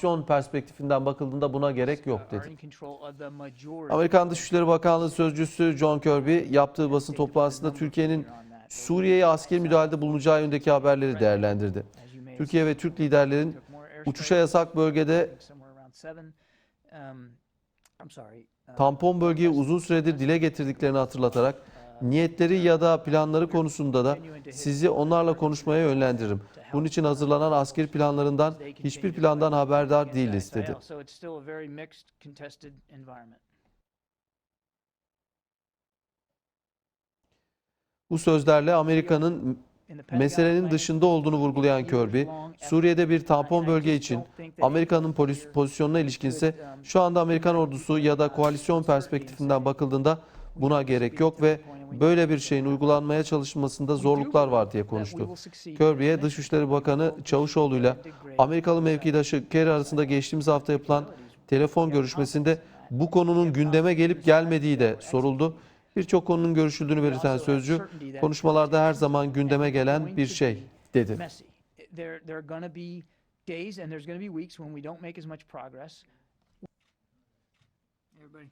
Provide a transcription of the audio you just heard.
koalisyon perspektifinden bakıldığında buna gerek yok dedi. Amerikan Dışişleri Bakanlığı Sözcüsü John Kirby yaptığı basın toplantısında Türkiye'nin Suriye'ye askeri müdahalede bulunacağı yönündeki haberleri değerlendirdi. Türkiye ve Türk liderlerin uçuşa yasak bölgede tampon bölgeyi uzun süredir dile getirdiklerini hatırlatarak niyetleri ya da planları konusunda da sizi onlarla konuşmaya yönlendiririm. Bunun için hazırlanan askeri planlarından hiçbir plandan haberdar değiliz dedi. Bu sözlerle Amerika'nın meselenin dışında olduğunu vurgulayan Kirby, Suriye'de bir tampon bölge için Amerika'nın pozisyonuna ilişkinse şu anda Amerikan ordusu ya da koalisyon perspektifinden bakıldığında buna gerek yok ve böyle bir şeyin uygulanmaya çalışılmasında zorluklar var diye konuştu. Kirby'ye Dışişleri Bakanı Çavuşoğlu'yla Amerikalı mevkidaşı Kerry arasında geçtiğimiz hafta yapılan telefon görüşmesinde bu konunun gündeme gelip gelmediği de soruldu. Birçok konunun görüşüldüğünü belirten sözcü, konuşmalarda her zaman gündeme gelen bir şey dedi. Everybody.